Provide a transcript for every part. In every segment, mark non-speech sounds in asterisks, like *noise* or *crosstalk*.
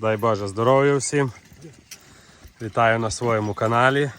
Дай Боже здоров'я всім. Вітаю на своєму каналі.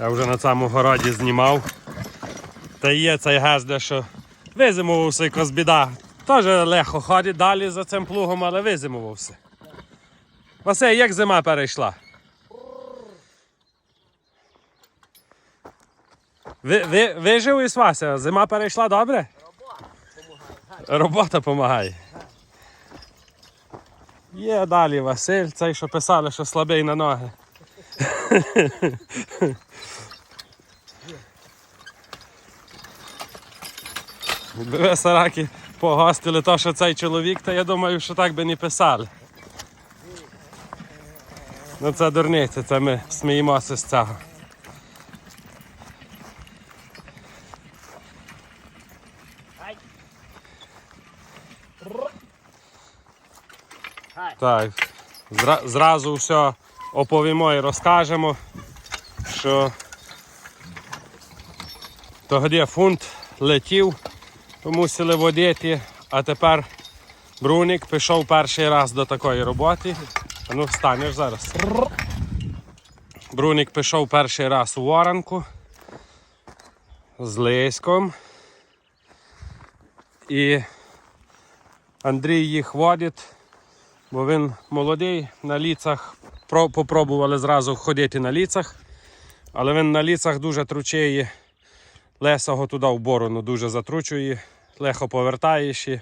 Я вже на цьому городі знімав. Та є цей газ, де що визимувався якось біда. Теж легко ходить далі за цим плугом, але визимувався. Василь, як зима перейшла? Ви, ви, вижив із Вася? Зима перейшла добре? Робота. Робота допомагає. Є далі Василь, цей, що писали, що слабий на ноги. Ви сараки погостили то, що цей чоловік, то я думаю, що так би не писали. Ну це дурниця, це ми сміємося з цього. Так, зра- зразу все оповімо і розкажемо, що тоді фунт летів, мусили водити, а тепер Бруник пішов перший раз до такої роботи. Ну встанеш зараз. Бруник пішов перший раз у воранку з Лиськом. І Андрій їх водить, бо він молодий на ліцах. Про- Попробували зразу ходити на ліцах, але він на ліцах дуже тручеє. Лесого туди в борону дуже затручує, легко повертаєш і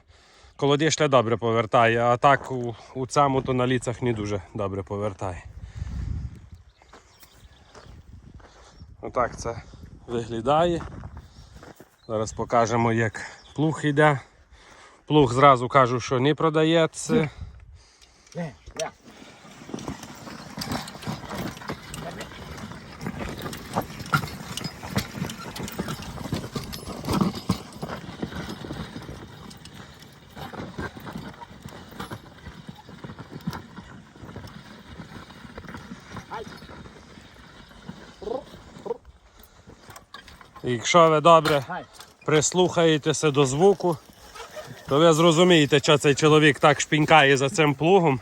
колодішля добре повертає, а так у, у цьому то на ліцах не дуже добре повертає. Отак це виглядає. Зараз покажемо, як плуг йде. Плуг зразу кажу, що не продається. Я. Якщо ви добре прислухаєтеся до звуку, то ви зрозумієте, що цей чоловік так шпінькає за цим плугом.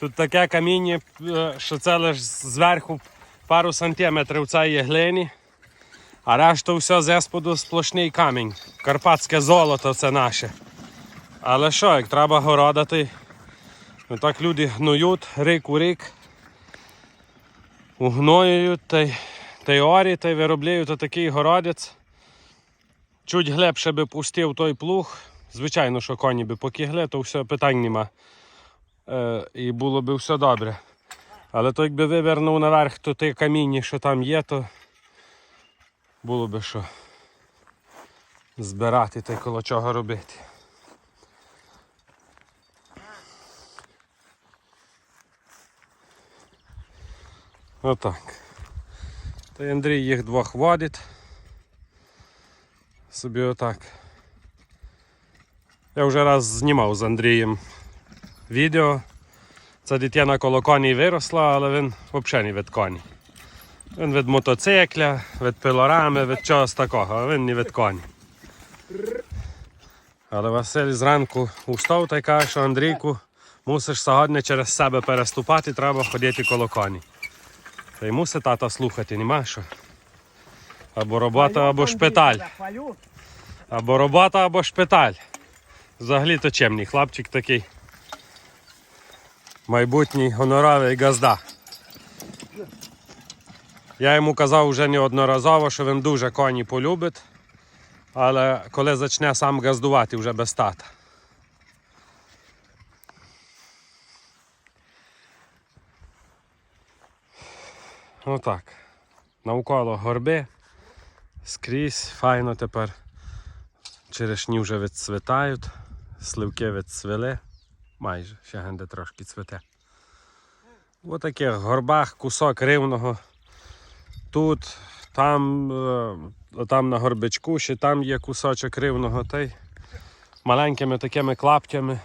Тут таке каміння, е, що це лише зверху пару сантиметрів цієї глини, а решта все зесподу сплошний камінь. Карпатське золото це наше. Але що, як треба городати, ну так люди гноють рік у рік, угноюють та й, та й орі, та й виробляють отакий городець. Чуть глибше би пустив той плуг. Звичайно, що коні би покігли, то все питань нема. Е, і було би все добре. Але то якби вивернув наверх, то те каміння, що там є, то було би що збирати та й коло чого робити. Отак. Та й Андрій їх двох водить. Собі отак. Я вже раз знімав з Андрієм відео. Ця дитина коло коні виросла, але він взагалі не від коні. Він від мотоцикля, від пилорами, від чогось такого, а він не від коні. Але Василь зранку устав та й каже, що Андрійку мусиш сьогодні через себе переступати, треба ходити коло коні. Та й мусить тата слухати, нема що. Або робота, або шпиталь. Або робота, або шпиталь. Взагалі то чемний хлопчик такий. Майбутній гоноровий газда. Я йому казав вже неодноразово, що він дуже коні полюбить, але коли почне сам газдувати вже без тата. Отак. Навколо горби. Скрізь файно тепер. Черешні вже відцвітають, сливки відцвіли, майже ще генде трошки цвіте. В горбах кусок рівного. Тут, там, е, там на горбичку, ще там є кусочок рівного, та й маленькими такими клаптями.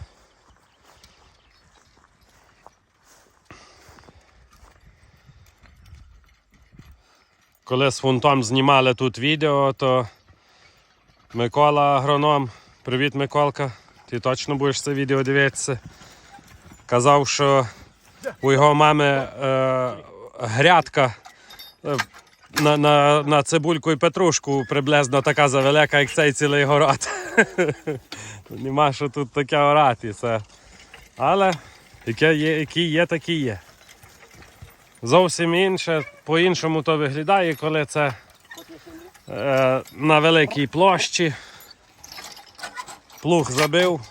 Коли з фунтом знімали тут відео, то Микола агроном, привіт Миколка, ти точно будеш це відео дивитися. Казав, що у його мами е, грядка е, на, на, на цибульку і петрушку приблизно така завелика, як цей цілий город. *laughs* Нема що тут таке орати. Це. Але яке є, які є, такі є. Зовсім інше, по-іншому то виглядає, коли це е, на великій площі. Плуг забив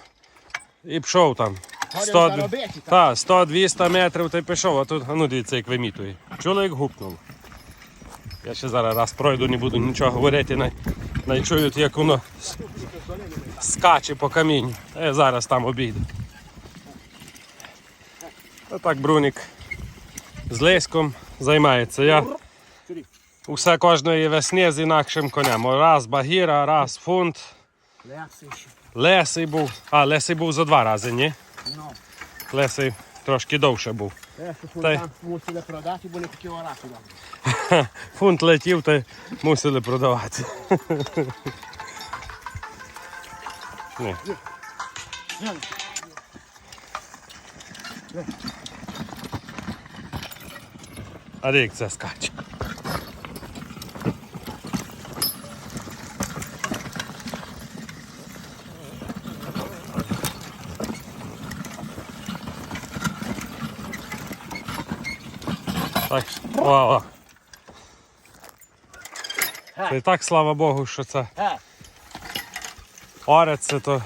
і пішов там. 100, та, 100-200 метрів ти пішов, а тут, ну дивіться, як вимітує. Чули, як гупнуло. Я ще зараз раз пройду, не буду нічого говорити, най, най чують, як воно скаче по камінню. Я зараз там обійду. Отак Брунік з Леськом займається. Я усе кожної весни з інакшим конем. Раз Багіра, раз фунт. Лесий був. А, Лесий був за два рази, ні? Ну, Лесий трошки довше був. Та там мусили продати, бо не такі орати. *laughs* Фунт летів, то мусили продавати. *laughs* Ні. А як це скаче? Так, о, о. Це і так, слава Богу, що це Ге, Орець, то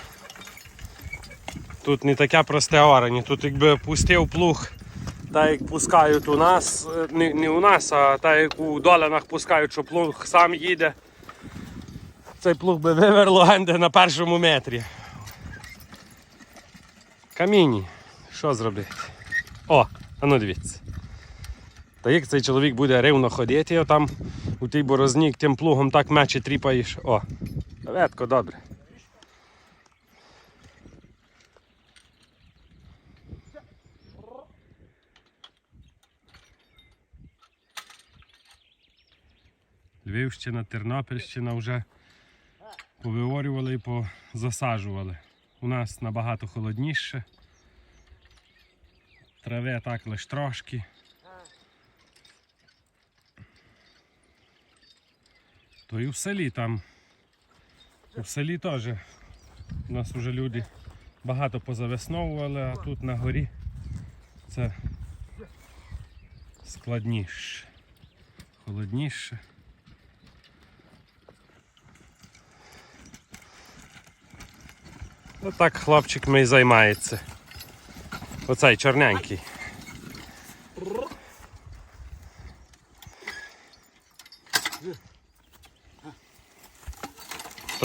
тут не таке просте орення. Тут якби пустив плуг, так як пускають у нас, е, не, не у нас, а так як у долинах пускають, що плуг сам їде. Цей плуг би виверло генде на першому метрі. Камінні. Що зробити? О, а ну дивіться. Та як цей чоловік буде рівно ходити, там у тій борозні тим плугом так мечі тріпаєш. О, ветко, добре. Львівщина, Тернопільщина вже повиворювали і позасаджували. У нас набагато холодніше. Трави так лише трошки. То і в селі там. В селі теж. У нас вже люди багато позавесновували, а тут на горі це складніше, холодніше. Отак хлопчик мій займається. Оцей чорненький.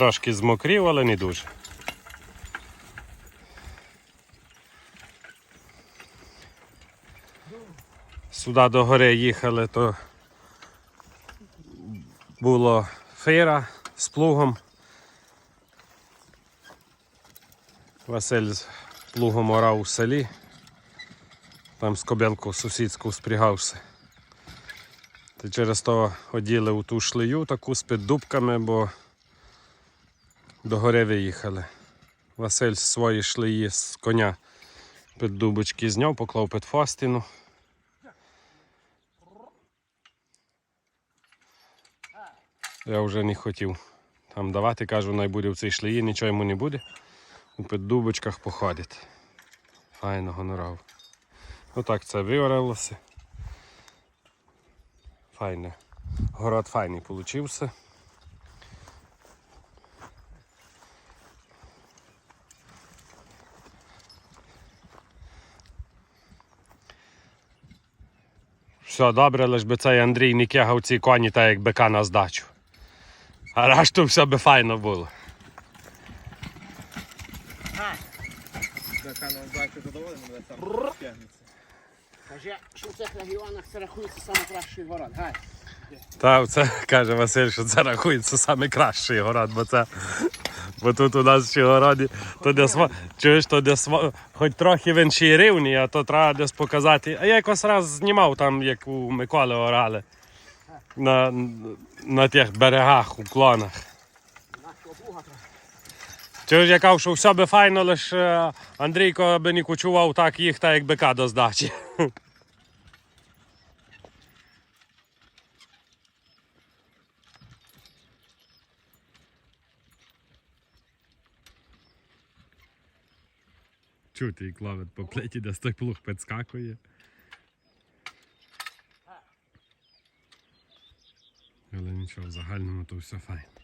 Трошки змокрів, але не дуже. Сюди до гори їхали, то було фира з плугом. Василь з плугом орав у селі. Там з кобилку сусідську спрягався. Та через то оділи у ту шлею таку з піддубками, бо до гори виїхали. Василь свої шлеї з коня під дубочки зняв, поклав під фастину. Я вже не хотів там давати, кажу, най буде в цій шлеї, нічого йому не буде. У піддубочках походить. Файно гонорав. Отак це виоралося. Файне. Город файний получився. Все добре, лиш би цей Андрій не кягав ці коні та як бика на здачу. А решту все би файно було. Бика на здачу задоволений, але сам тягнеться. Каже, що в цих регіонах це рахується найкращий город. Гай. Та це каже Василь, що це рахується найкращий город, бо це. Бо тут у нас ще городі, то де сва, чуєш, то де сва, хоч трохи він ще й рівний, а то треба десь показати. А я якось раз знімав там, як у Миколи орали. На, на тих берегах, уклонах. Ж я кажу, що все би файно, лише Андрійко би не кучував так їх, та як бика до здачі. Чути і клавет по плеті, де той плуг підскакує. Але нічого, в загальному то все файно.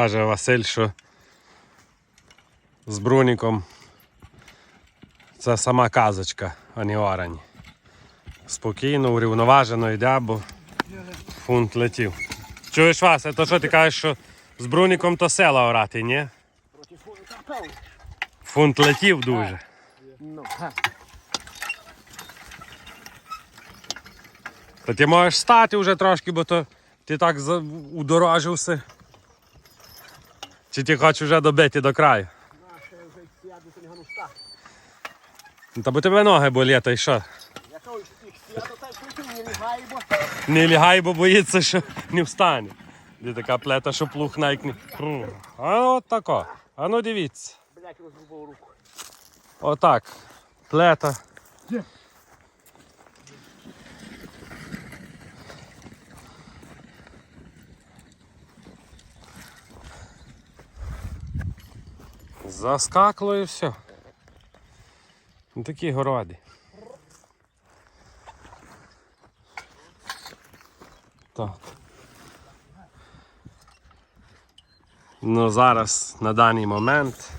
Каже Василь, що з Бруніком це сама казочка, а не oraні. Спокійно, урівноважено йде, бо фунт летів. Чуєш, Вася, то що ти кажеш, що з Бруніком то села орати, ні? Фунт летів дуже. Та ти можеш стати вже трошки, бо то ти так удорожився. Чи ти хочеш вже добити до краю? То. Ну, Та бо тебе ноги болять, та й що? Не лягай, бо боїться, що не встане. Де така плета, що плуг навіть не. Фу. А от тако. А ну дивіться. блядь, розрубав руку. Отак. Плета. Заскакло і все. Ну, Такі городи. Так. Ну зараз на даний момент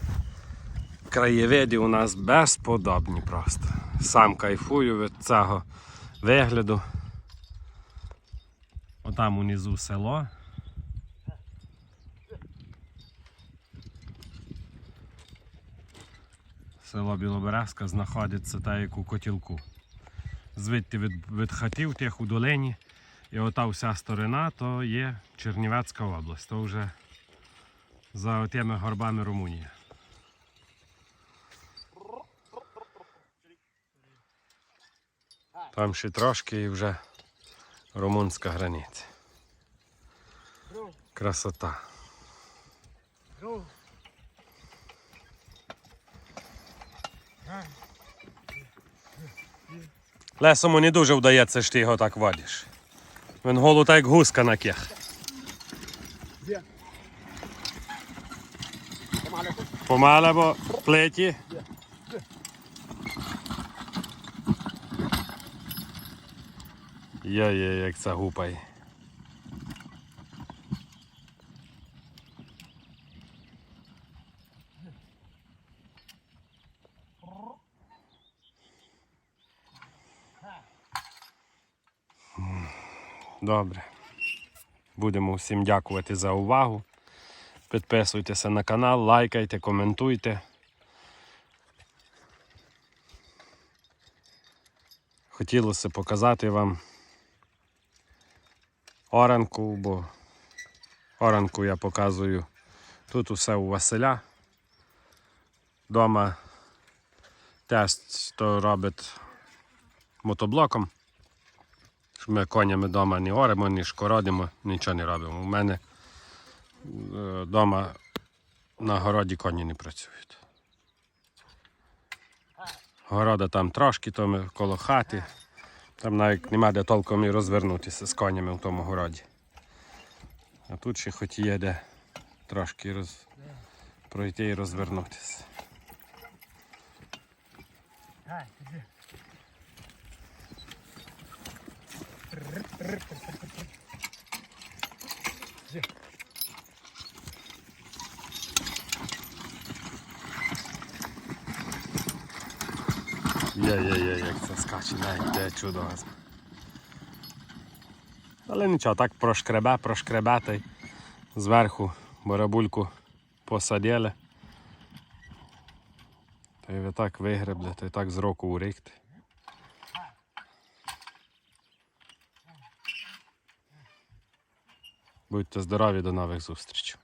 краєвиди у нас безподобні просто. Сам кайфую від цього вигляду. Отам унизу село. Село Білоберезка знаходиться так як у котілку. Звідти від, від хатів тих у долині. І ота вся сторона то є Чернівецька область. То вже за тими горбами Румунія. Там ще трошки і вже румунська границя. Красота. Лесому не дуже вдається, що ти його так водиш. Він голу так як гуска на тут. Помале, бо плеті. Є-є, як це гупає. Добре. Будемо всім дякувати за увагу. Підписуйтеся на канал, лайкайте, коментуйте. Хотілося показати вам оранку, бо оранку я показую тут усе у Василя. Дома тест то робить мотоблоком. Ми конями вдома не оремо, ні шкородимо, нічого не робимо. У мене вдома на городі коні не працюють. Города там трошки, то ми коло хати. Там навіть нема де толком і розвернутися з конями в тому городі. А тут ще хоч є де трошки роз... пройти і розвернутися. Гай, іди. Є-є-є, як це скаче, навіть де чудо. Але нічого, так прошкребе, прошкребе та й зверху барабульку посадили. Та й ви так вигребли, та й так з року урихти. Будьте здорові, до нових зустрічей.